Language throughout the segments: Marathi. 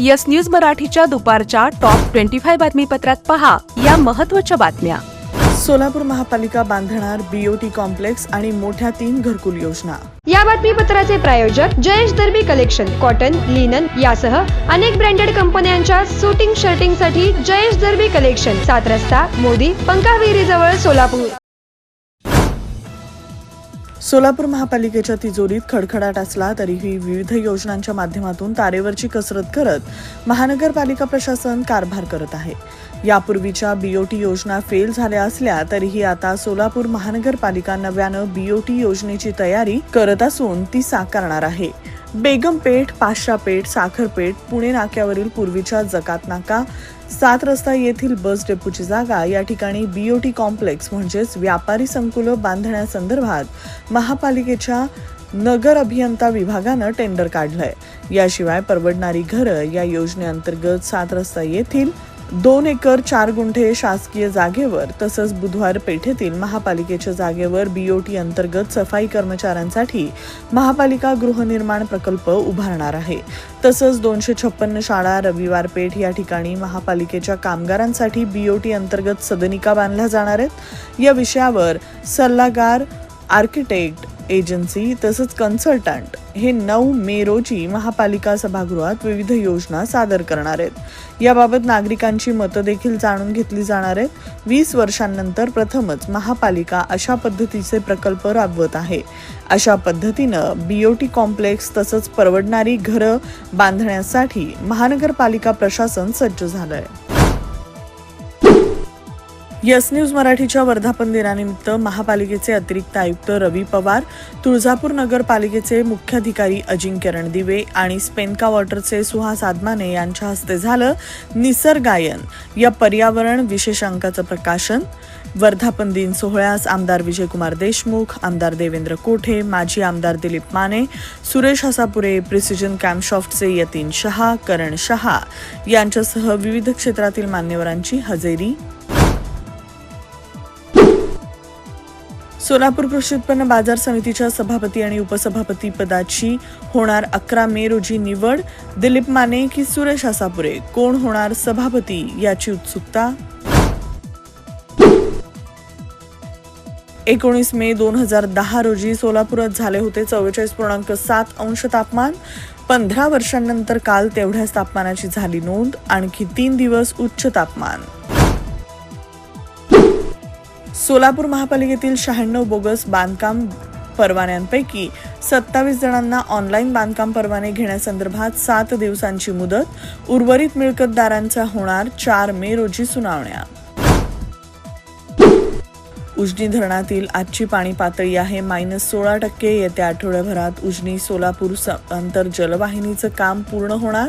यस न्यूज मराठीच्या दुपारच्या टॉप ट्वेंटी फाय बातमीपत्रात पहा या महत्त्वाच्या बातम्या. सोलापूर महापालिका बांधणार बीओटी कॉम्प्लेक्स आणि मोठ्या तीन घरकुल योजना. या बातमीपत्राचे प्रायोजक Jayesh Darbi collection cotton linen यासह अनेक ब्रँडेड कंपन्यांच्या सुटिंग शर्टिंगसाठी जयेश दर्बी कलेक्शन सात रस्ता मोदी पंकाविरी जवळ सोलापूर. सोलापूर महापालिकेच्या तिजोरीत खडखडाट असला तरीही विविध योजनांच्या माध्यमातून तारेवरची कसरत करत महानगरपालिका प्रशासन कारभार करत आहे. यापूर्वीच्या बीओटी योजना फेल झाल्या असल्या तरीही आता सोलापूर महानगरपालिका नव्यानं बीओटी योजनेची तयारी करत असून ती साकारणार आहे. बेगमपेठ पाशापेठ साखरपेठ पुणे नाक्यावरील पूर्वीच्या जकात नाका. सात रस्ता येथील बस डेपोची जागा या ठिकाणी बीओटी कॉम्प्लेक्स म्हणजेच व्यापारी संकुलं बांधण्यासंदर्भात महापालिकेच्या नगर अभियंता विभागानं टेंडर काढलंय. याशिवाय परवडणारी घरं या योजनेअंतर्गत सात रस्ता येथील दोन एकर चार गुंठे शासकीय जागेवर तसंच बुधवार पेठेतील महापालिकेच्या जागेवर बीओटी अंतर्गत सफाई कर्मचाऱ्यांसाठी महापालिका गृहनिर्माण प्रकल्प उभारणार आहे. तसंच दोनशे छप्पन्न शाळा रविवार पेठ या ठिकाणी महापालिकेच्या कामगारांसाठी बीओटी अंतर्गत सदनिका बांधल्या जाणार आहेत. या विषयावर सल्लागार आर्किटेक्ट एजन्सी तसंच कन्सल्टंट हे नऊ मे रोजी महापालिका सभागृहात विविध योजना सादर करणार आहेत. याबाबत नागरिकांची मतं देखील जाणून घेतली जाणार आहेत. वीस वर्षांनंतर प्रथमच महापालिका अशा पद्धतीचे प्रकल्प राबवत आहे. अशा पद्धतीनं बीओटी कॉम्प्लेक्स तसंच परवडणारी घरं बांधण्यासाठी महानगरपालिका प्रशासन सज्ज झालं आहे यस न्यूज मराठीच्या वर्धापन दिनानिमित्त महापालिकेचे अतिरिक्त आयुक्त रवी पवार तुळजापूर नगरपालिकेचे मुख्याधिकारी अजिंक्य रणदिवे आणि स्पेनका वॉटरचे सुहास आदमाने यांच्या हस्ते झालं निसर्गायन. या पर्यावरण विशेषांकाचं प्रकाशन. वर्धापन दिन सोहळ्यास आमदार विजयकुमार देशमुख आमदार देवेंद्र कोठे माजी आमदार दिलीप माने सुरेश हसापुरे प्रिसिजन कॅम्पशॉफ्टचे यतीन शहा करण शहा यांच्यासह विविध क्षेत्रातील मान्यवरांची हजेरी. सोलापूर कृषी उत्पन्न बाजार समितीच्या सभापती आणि उपसभापती पदाची होणार अकरा मे रोजी निवड. दिलीप माने की सुरेश आसापुरे. कोण होणार सभापती याची उत्सुकता? एकोणीस मे दोन हजार दहा रोजी सोलापुरात झाले होते चव्वेचाळीस पूर्णांक सात अंश तापमान. पंधरा वर्षांनंतर काल तेवढ्याच तापमानाची झाली नोंद. आणखी तीन दिवस उच्च तापमान. सोलापूर महापालिकेतील शहाण्णव बोगस बांधकाम परवान्यांपैकी सत्तावीस जणांना ऑनलाईन बांधकाम परवाने घेण्यासंदर्भात सात दिवसांची मुदत उर्वरित मिळकतदारांचा होणार चार मे रोजी सुनावण्या. उजनी धरणातील आजची पाणी पातळी आहे मायनस सोळा टक्के. येत्या आठवड्याभरात उजनी सोलापूर स- आंतर जलवाहिनीचं काम पूर्ण होणार.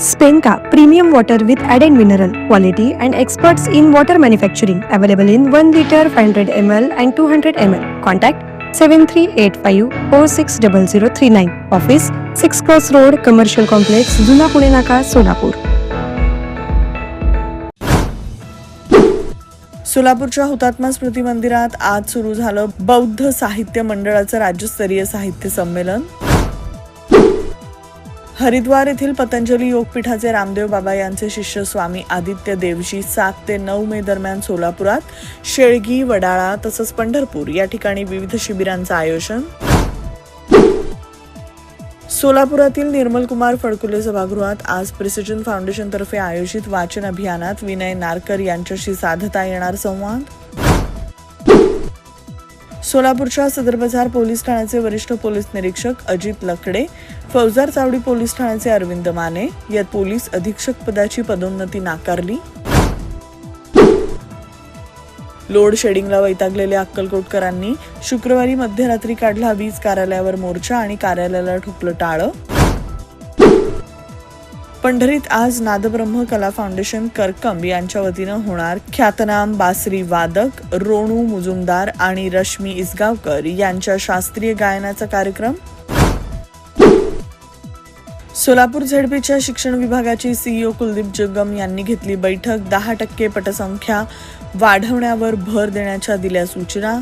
Spenka Premium Water with added mineral quality and experts in water manufacturing available in 1 liter 500 ml and 200 ml. Contact 7385460039. Office 6 Cross Road Commercial Complex Juna Pune Naka Solapur. सोलापूरच्या हुतात्मा स्मृती मंदिरात आज सुरू झालं बौद्ध साहित्य मंडळाचं राज्यस्तरीय साहित्य संमेलन हरिद्वार येथील पतंजली योगपीठाचे रामदेव बाबा यांचे शिष्य स्वामी आदित्य देवजी सात ते नऊ मे दरम्यान सोलापुरात शेळगी वडाळा तसंच पंढरपूर या ठिकाणी विविध शिबिरांचं आयोजन. सोलापुरातील निर्मलकुमार फडकुले सभागृहात आज प्रिसिजन फाउंडेशन तर्फे आयोजित वाचन अभियानात विनय नारकर यांच्याशी साधता येणार संवाद. सोलापूरच्या सदर बाजार पोलीस ठाण्याचे वरिष्ठ पोलीस निरीक्षक अजित लकडे फौजदार चावडी पोलीस ठाण्याचे अरविंद माने यात पोलीस अधीक्षक पदाची पदोन्नती नाकारली. लोड शेडिंगला वैतागलेल्या अक्कलकोटकरांनी शुक्रवारी मध्यरात्री काढला वीज कार्यालयावर मोर्चा आणि कार्यालयाला ठोकलं टाळं. पंढरीत आज नादब्रह्म कला फाउंडेशन करकंब यांच्या वतीनं होणार ख्यातनाम बासरी वादक रोणू मुजुमदार आणि रश्मी इसगावकर यांच्या शास्त्रीय गायनाचा कार्यक्रम. सोलापूर झेडपीच्या शिक्षण विभागाची सीईओ कुलदीप जगम यांनी घेतली बैठक. दहा टक्के पटसंख्या वाढवण्यावर भर देण्याच्या दिल्या सूचना.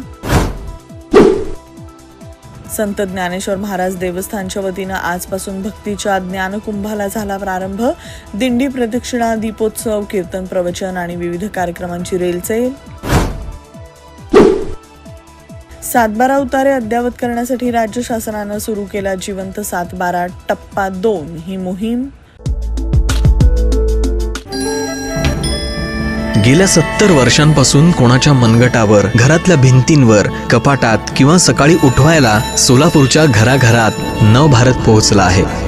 संत ज्ञानेश्वर महाराज देवस्थानच्या वतीनं आजपासून भक्तीच्या ज्ञानकुंभाला झाला प्रारंभ. दिंडी प्रदक्षिणा दीपोत्सव कीर्तन प्रवचन आणि विविध कार्यक्रमांची रेलचेल. सातबारा उतारे अद्ययावत करण्यासाठी राज्य शासनानं सुरू केला जिवंत सातबारा टप्पा दोन ही मोहीम. गेल्या सत्तर वर्षांपासून कोणाच्या मनगटावर घरातल्या भिंतींवर कपाटात किंवा सकाळी उठवायला सोलापूरच्या घराघरात नव भारत पोहोचला आहे.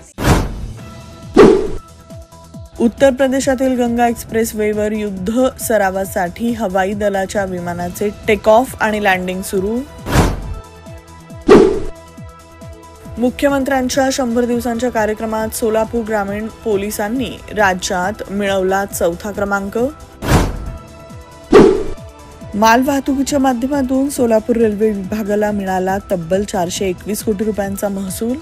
उत्तर प्रदेशातील गंगा एक्सप्रेस वेवर युद्ध सरावासाठी हवाई दलाच्या विमानाचे टेक ऑफ आणि लँडिंग सुरू. मुख्यमंत्र्यांच्या शंभर दिवसांच्या कार्यक्रमात सोलापूर ग्रामीण पोलिसांनी राज्यात मिळवला चौथा क्रमांक. मालवाहतुकीच्या माध्यमातून सोलापूर रेल्वे विभागाला मिळाला तब्बल चारशे एकवीस कोटी रुपयांचा महसूल.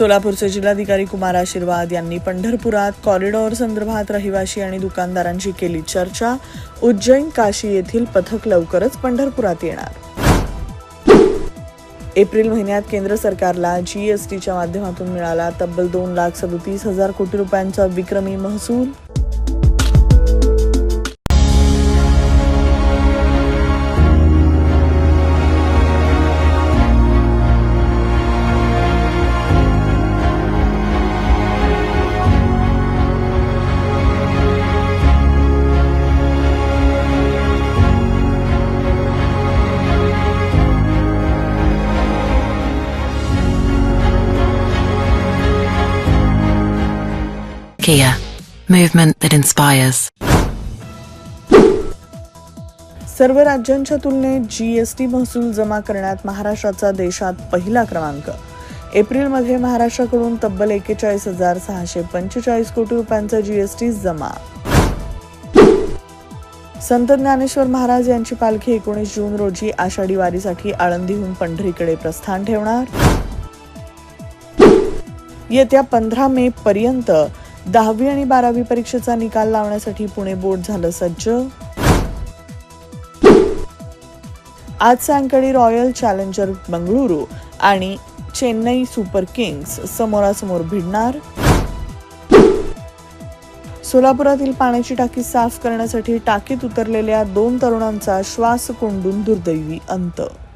सोलापूरचे जिल्हाधिकारी कुमार आशीर्वाद यांनी पंढरपुरात कॉरिडॉर संदर्भात रहिवाशी आणि दुकानदारांशी केली चर्चा. उज्जैन काशी येथील पथक लवकरच पंढरपुरात येणार. एप्रिल महिन्यात केंद्र सरकारला जीएसटीच्या माध्यमातून मिळाला तब्बल दोन लाख सदोतीस हजार कोटी रुपयांचा विक्रमी महसूल. Kia, movement that inspires. सर्व राज्यांच्या तुलनेत जीएसटी महसूल जमा करण्यात महाराष्ट्राचा देशात पहिला क्रमांक. एप्रिलमध्ये महाराष्ट्राकडून तब्बल एकेचाळीस हजार सहाशे पंचेचाळीस कोटी रुपयांचा जीएसटी जमा. संत ज्ञानेश्वर महाराज यांची पालखी एकोणीस जून रोजी आषाढी वारीसाठी आळंदीहून पंढरीकडे प्रस्थान ठेवणार. येत्या पंधरा मे पर्यंत दहावी आणि बारावी परीक्षेचा निकाल लावण्यासाठी पुणे बोर्ड झालं सज्ज. आज सायंकाळी रॉयल चॅलेंजर बंगळुरू आणि चेन्नई सुपर किंग्स समोरासमोर भिडणार. सोलापुरातील पाण्याची टाकी साफ करण्यासाठी टाकीत उतरलेल्या दोन तरुणांचा श्वास कोंडून दुर्दैवी अंत.